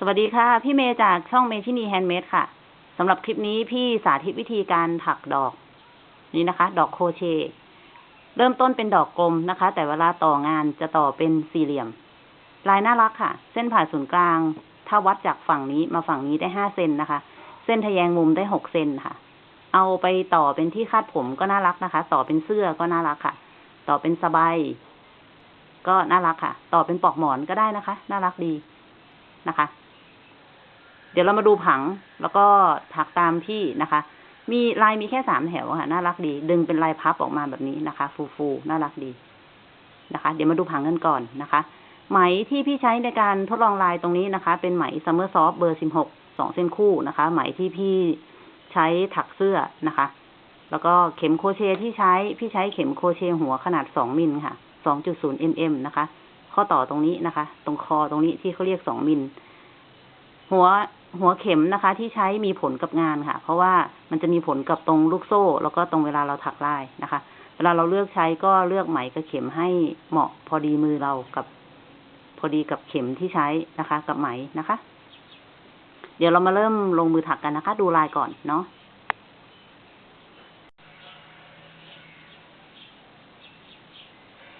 สวัสดีค่ะ พี่เมย์จากช่องเมชินีแฮนด์เมดค่ะสำหรับคลิปนี้พี่สาธิตวิธีการถักดอก นี่นะคะ ดอกโคเช เริ่มต้นเป็นดอกกลมนะคะ แต่เวลาต่องานจะต่อเป็นสี่เหลี่ยม ลายน่ารักค่ะ เส้นผ่าศูนย์กลาง ถ้าวัดจากฝั่งนี้มาฝั่งนี้ได้ห้าเซนนะคะ เส้นทะแยงมุมได้หกเซนค่ะ เอาไปต่อเป็นที่คาดผมก็น่ารักนะคะ ต่อเป็นเสื้อก็น่ารักค่ะ ต่อเป็นสบายก็น่ารักค่ะ ต่อเป็นปลอกหมอนก็ได้นะคะ น่ารักดีนะคะ เดี๋ยวเรามาดูผังแล้วก็ถักตามที่นะคะ มีลายมีแค่สามแถวค่ะน่ารักดี ดึงเป็นลายพับออกมาแบบนี้นะคะ ฟูฟูน่ารักดีนะคะ เดี๋ยวมาดูผังกันก่อนนะคะ ไหมที่พี่ใช้ในการทดลองลายตรงนี้นะคะ เป็นไหมซัมเมอร์ซอฟเบอร์สิบหกสองเส้นคู่นะคะ ไหมที่พี่ใช้ถักเสื้อนะคะ แล้วก็เข็มโครเชต์ที่ใช้พี่ใช้เข็มโครเชต์หัวขนาดสองมิลค่ะสองจุดศูนย์เอ็มนะคะ ข้อต่อตรงนี้นะคะ ตรงคอตรงนี้ที่เขาเรียกสองมิลหัว หัวเข็มนะคะ ที่ใช้มีผลกับงานค่ะ เพราะว่ามันจะมีผลกับตรงลูกโซ่ แล้วก็ตรงเวลาเราถักลายนะคะ เวลาเราเลือกใช้ก็เลือกไหมกับเข็มให้เหมาะพอดีมือเรากับ พอดีกับเข็มที่ใช้นะคะ กับไหมนะคะ เดี๋ยวเรามาเริ่มลงมือถักกันนะคะ ดูลายก่อนเนาะ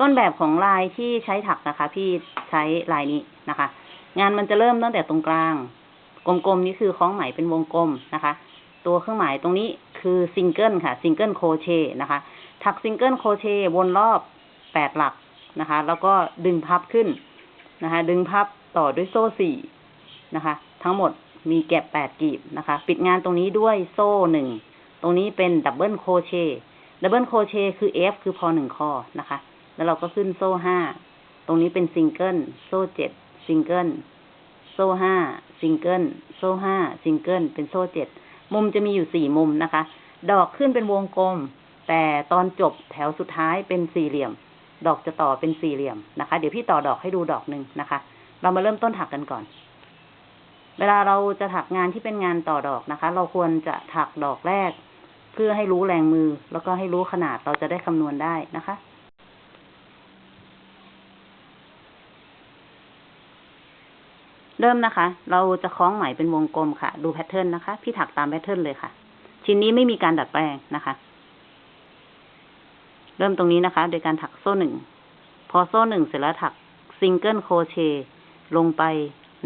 ต้นแบบของลายที่ใช้ถักนะคะ พี่ใช้ลายนี้นะคะ งานมันจะเริ่มตั้งแต่ตรงกลาง กลมๆนี่คือคล้องไหมเป็นวงกลมนะคะ ตัวเครื่องหมายตรงนี้คือซิงเกิลค่ะซิงเกิลโคเชนะคะ ถักซิงเกิลโคเชวนรอบแปดหลักนะคะ แล้วก็ดึงพับขึ้นนะคะ ดึงพับต่อด้วยโซ่สี่นะคะ ทั้งหมดมีแก็บแปดกีบนะคะ ปิดงานตรงนี้ด้วยโซ่หนึ่งตรงนี้เป็นดับเบิลโคเชดับเบิลโคเชคือ F คือพอหนึ่งขอนะคะ แล้วเราก็ขึ้นโซ่ห้าตรงนี้เป็นซิงเกิลโซ่เจ็ดซิงเกิลโซ่ห้า ซิงเกิลโซ่ห้าซิงเกิลเป็นโซ่เจ็ดมุมจะมีอยู่สี่มุมนะคะ ดอกขึ้นเป็นวงกลม แต่ตอนจบแถวสุดท้ายเป็นสี่เหลี่ยม ดอกจะต่อเป็นสี่เหลี่ยมนะคะ เดี๋ยวพี่ต่อดอกให้ดูดอกหนึ่งนะคะ เรามาเริ่มต้นถักกันก่อน เวลาเราจะถักงานที่เป็นงานต่อดอกนะคะ เราควรจะถักดอกแรก เพื่อให้รู้แรงมือ แล้วก็ให้รู้ขนาดเราจะได้คำนวณได้นะคะ เริ่มนะคะ เราจะคล้องไหมเป็นวงกลมค่ะ ดูแพทเทิร์นนะคะ พี่ถักตามแพทเทิร์นเลยค่ะ ชิ้นนี้ไม่มีการดัดแปลงนะคะ เริ่มตรงนี้นะคะ โดยการถักโซ่หนึ่ง พอโซ่หนึ่งเสร็จแล้วถักซิงเกิลโคเชลงไป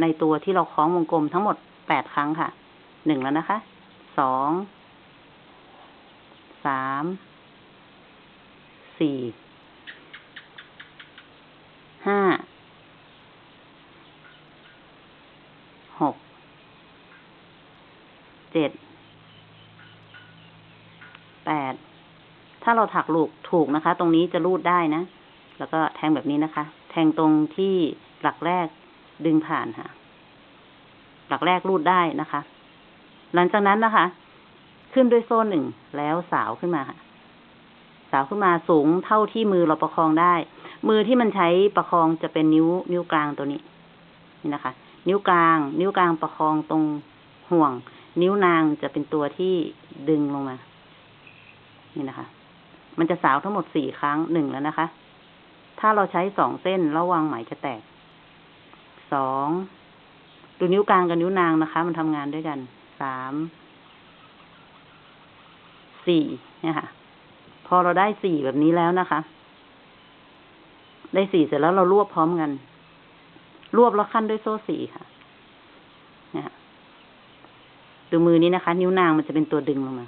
ในตัวที่เราคล้องวงกลมทั้งหมดแปดครั้งค่ะ หนึ่งแล้วนะคะ สอง สาม สี่ ห้า หก เจ็ด แปด ถ้าเราถักลูกถูกนะคะ ตรงนี้จะรูดได้นะ แล้วก็แทงแบบนี้นะคะ แทงตรงที่หลักแรกดึงผ่านค่ะ หลักแรกรูดได้นะคะ หลังจากนั้นนะคะ ขึ้นด้วยโซ่หนึ่งแล้วสาวขึ้นมาค่ะสาวขึ้นมาสูงเท่าที่มือเราประคองได้ มือที่มันใช้ประคองจะเป็นนิ้วนิ้วกลางตัวนี้ นี่นะคะ นิ้วกลาง นิ้วกลางประคองตรงห่วง นิ้วนางจะเป็นตัวที่ดึงลงมา นี่นะคะ มันจะสาวทั้งหมดสี่ครั้งหนึ่งแล้วนะคะ ถ้าเราใช้สองเส้นระวังไหมจะแตก สอง ดูนิ้วกลางกับนิ้วนางนะคะ มันทำงานด้วยกัน สาม สี่เนี่ยค่ะ พอเราได้สี่แบบนี้แล้วนะคะ ได้สี่เสร็จแล้วเรารวบพร้อมกัน รวบแล้วขั้นด้วยโซ่สี่ค่ะเนี่ยค่ะดูมือนี้นะคะ นิ้วนางมันจะเป็นตัวดึงลงมา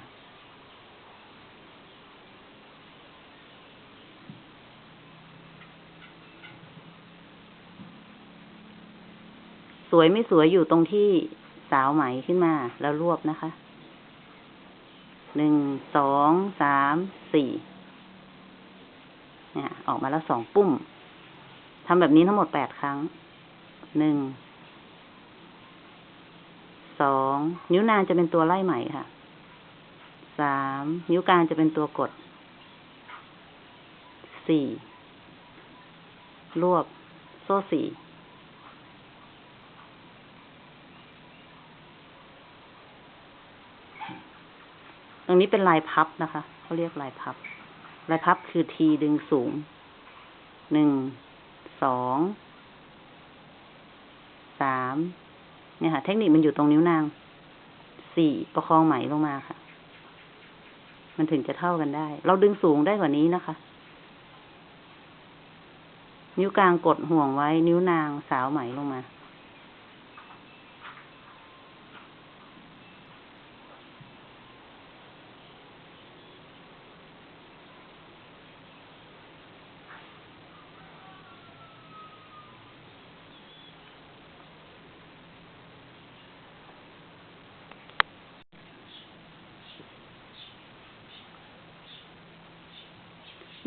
สวยไม่สวยอยู่ตรงที่สาวไหมขึ้นมา แล้วรวบนะคะ หนึ่ง สอง สาม สี่เนี่ยออกมาแล้วสองปุ้มทำแบบนี้ทั้งหมดแปดครั้ง หนึ่ง สอง นิ้วนางจะเป็นตัวไล่ไหมค่ะ สาม นิ้วกลางจะเป็นตัวกด สี่ รวบ โซ่สี่ตรงนี้เป็นลายพับนะคะ เขาเรียกลายพับ ลายพับคือทีดึงสูง หนึ่ง สอง สามเนี่ยค่ะ เทคนิคมันอยู่ตรงนิ้วนางสี่ประคองไหมลงมาค่ะ มันถึงจะเท่ากันได้ เราดึงสูงได้กว่านี้นะคะ นิ้วกลางกดห่วงไว้ นิ้วนางสาวไหมลงมา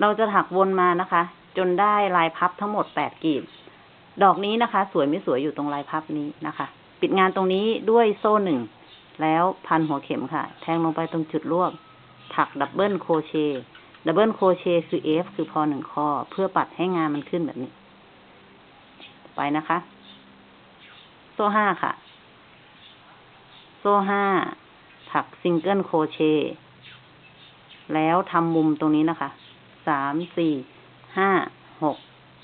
เราจะถักวนมานะคะ จนได้ลายพับทั้งหมดแปดกลีบ ดอกนี้นะคะ สวยไม่สวยอยู่ตรงลายพับนี้นะคะ ปิดงานตรงนี้ด้วยโซ่หนึ่ง แล้วพันหัวเข็มค่ะ แทงลงไปตรงจุดรวบ ถักดับเบิลโครเชต์ดับเบิลโครเชต์คือ F คือพอหนึ่งข้อ เพื่อปัดให้งานมันขึ้นแบบนี้ ไปนะคะ โซ่ห้าค่ะ โซ่ห้า ถักซิงเกิลโครเชต์แล้วทำมุมตรงนี้นะคะ สามสี่ห้าหก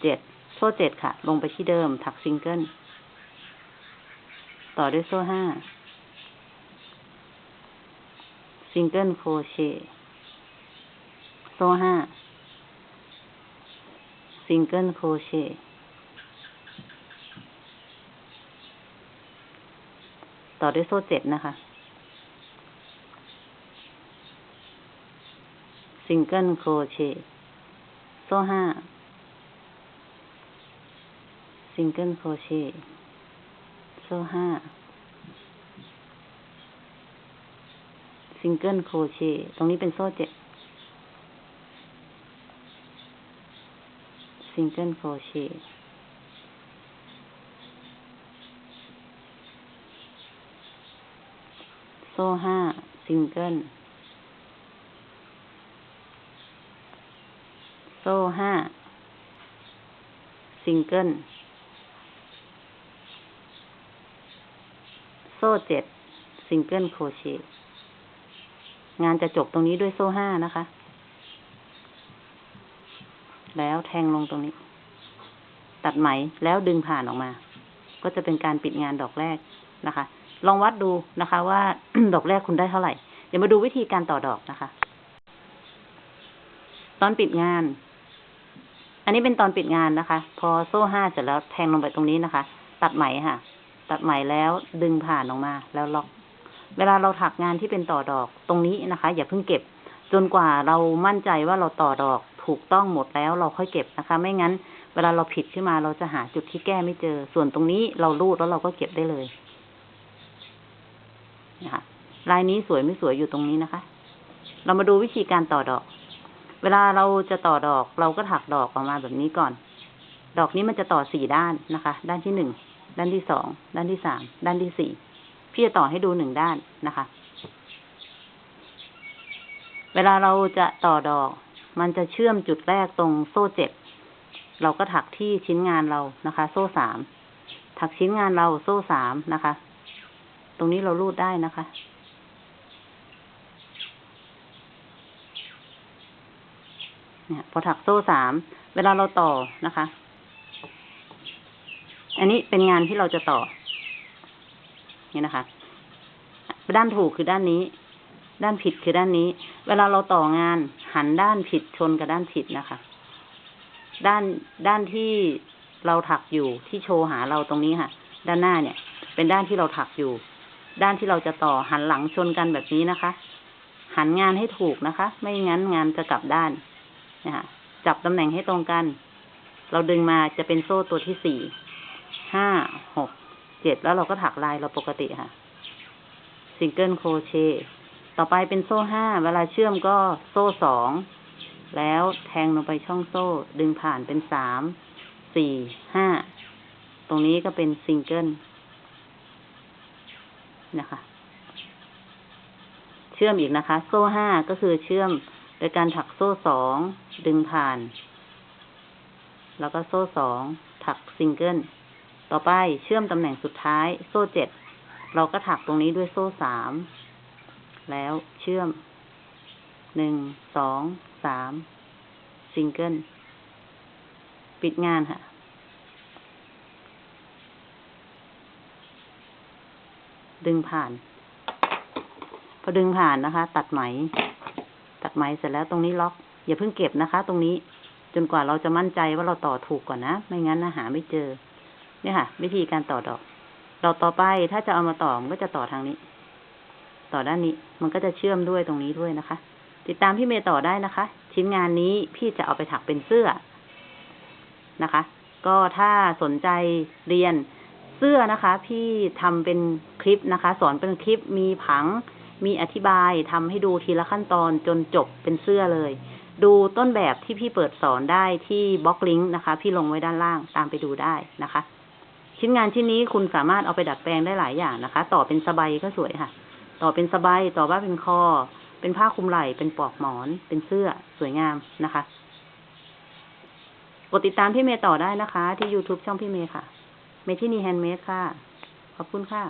เจ็ดโซ่เจ็ดค่ะ ลงไปที่เดิมถักซิงเกิล ต่อด้วยโซ่ห้าซิงเกิลโครเชต์โซ่ห้าซิงเกิลโครเชต์ต่อด้วยโซ่เจ็ดนะคะ ซิงเกิลโครเชต์ โซ่ห้าซิงเกิลโครเชต์โซ่ห้าซิงเกิลโครเชต์ตรงนี้เป็นโซ่เจ็ดซิงเกิลโครเชต์โซ่ห้าซิงเกิล โซ่ห้าซิงเกิล โซ่เจ็ดซิงเกิลโครเชต์งานจะจบตรงนี้ด้วยโซ่ห้านะคะ แล้วแทงลงตรงนี้ ตัดไหมแล้วดึงผ่านออกมา ก็จะเป็นการปิดงานดอกแรกนะคะ ลองวัดดูนะคะ ว่าดอกแรกคุณได้เท่าไหร่ เดี๋ยวมาดูวิธีการต่อดอกนะคะ ตอนปิดงาน อันนี้เป็นตอนปิดงานนะคะ พอโซ่ห้าเสร็จแล้วแทงลงไปตรงนี้นะคะ ตัดไหมค่ะ ตัดไหมแล้วดึงผ่านออกมา แล้วล็อก เวลาเราถักงานที่เป็นต่อดอกตรงนี้นะคะ อย่าเพิ่งเก็บ จนกว่าเรามั่นใจว่าเราต่อดอกถูกต้องหมดแล้วเราค่อยเก็บนะคะ ไม่งั้น เวลาเราผิดขึ้นมาเราจะหาจุดที่แก้ไม่เจอ ส่วนตรงนี้เราลูดแล้วเราก็เก็บได้เลยนะคะลายนี้สวยไม่สวยอยู่ตรงนี้นะคะ เรามาดูวิธีการต่อดอก เวลาเราจะต่อดอกเราก็ถักดอกออกมาแบบนี้ก่อน ดอกนี้มันจะต่อสี่ด้านนะคะ ด้านที่หนึ่ง ด้านที่สอง ด้านที่สาม ด้านที่สี่ พี่จะต่อให้ดูหนึ่งด้านนะคะ เวลาเราจะต่อดอก มันจะเชื่อมจุดแรกตรงโซ่เจ็ด เราก็ถักที่ชิ้นงานเรานะคะ โซ่สาม ถักชิ้นงานเราโซ่สามนะคะ ตรงนี้เรารูดได้นะคะ เนี่ยพอถักโซ่สาม เวลาเราต่อนะคะ อันนี้เป็นงานที่เราจะต่อ นี่นะคะ ด้านถูกคือด้านนี้ ด้านผิดคือด้านนี้ เวลาเราต่องาน หันด้านผิดชนกับด้านผิดนะคะ ด้านด้านที่เราถักอยู่ที่โชว์หาเราตรงนี้ค่ะ ด้านหน้าเนี่ย เป็นด้านที่เราถักอยู่ ด้านที่เราจะต่อหันหลังชนกันแบบนี้นะคะ หันงานให้ถูกนะคะ ไม่งั้นงานจะกลับด้าน นะคะจับตำแหน่งให้ตรงกัน เราดึงมาจะเป็นโซ่ตัวที่สี่ ห้า หก เจ็ด แล้วเราก็ถักลายเราปกติค่ะ ซิงเกิลโครเชต์ต่อไปเป็นโซ่ห้า เวลาเชื่อมก็โซ่สอง แล้วแทงลงไปช่องโซ่ ดึงผ่านเป็นสาม สี่ ห้า ตรงนี้ก็เป็นซิงเกิลนะคะ เชื่อมอีกนะคะ โซ่ห้าก็คือเชื่อม โดยการถักโซ่สองดึงผ่าน แล้วก็โซ่สองถักซิงเกิล ต่อไปเชื่อมตำแหน่งสุดท้าย โซ่เจ็ดเราก็ถักตรงนี้ด้วยโซ่สามแล้วเชื่อมหนึ่งสองสามซิงเกิล ปิดงานค่ะดึงผ่าน พอดึงผ่านนะคะ ตัดไหม ตัดไหมเสร็จแล้วตรงนี้ล็อก อย่าเพิ่งเก็บนะคะ ตรงนี้จนกว่าเราจะมั่นใจว่าเราต่อถูกก่อนนะ ไม่งั้นนะหาไม่เจอ เนี่ยค่ะ วิธีการต่อดอก ดอกต่อไปถ้าจะเอามาต่อมันก็จะต่อทางนี้ ต่อด้านนี้ มันก็จะเชื่อมด้วยตรงนี้ด้วยนะคะ ติดตามพี่เมย์ต่อได้นะคะ ชิ้นงานนี้พี่จะเอาไปถักเป็นเสื้อนะคะ ก็ถ้าสนใจเรียนเสื้อนะคะ พี่ทำเป็นคลิปนะคะ สอนเป็นคลิปมีผัง มีอธิบายทำให้ดูทีละขั้นตอนจนจบเป็นเสื้อเลย ดูต้นแบบที่พี่เปิดสอนได้ที่บล็อกลิงก์นะคะ พี่ลงไว้ด้านล่างตามไปดูได้นะคะ ชิ้นงานชิ้นนี้คุณสามารถเอาไปดัดแปลงได้หลายอย่างนะคะ ต่อเป็นสบายก็สวยค่ะ ต่อเป็นสบายต่อว่าเป็นคอ เป็นผ้าคลุมไหล่เป็นปลอกหมอน เป็นเสื้อสวยงามนะคะกดติดตามพี่เมย์ต่อได้นะคะ ที่ YouTube ช่องพี่เมย์ค่ะ เมทินีแฮนด์เมดค่ะ ขอบคุณค่ะ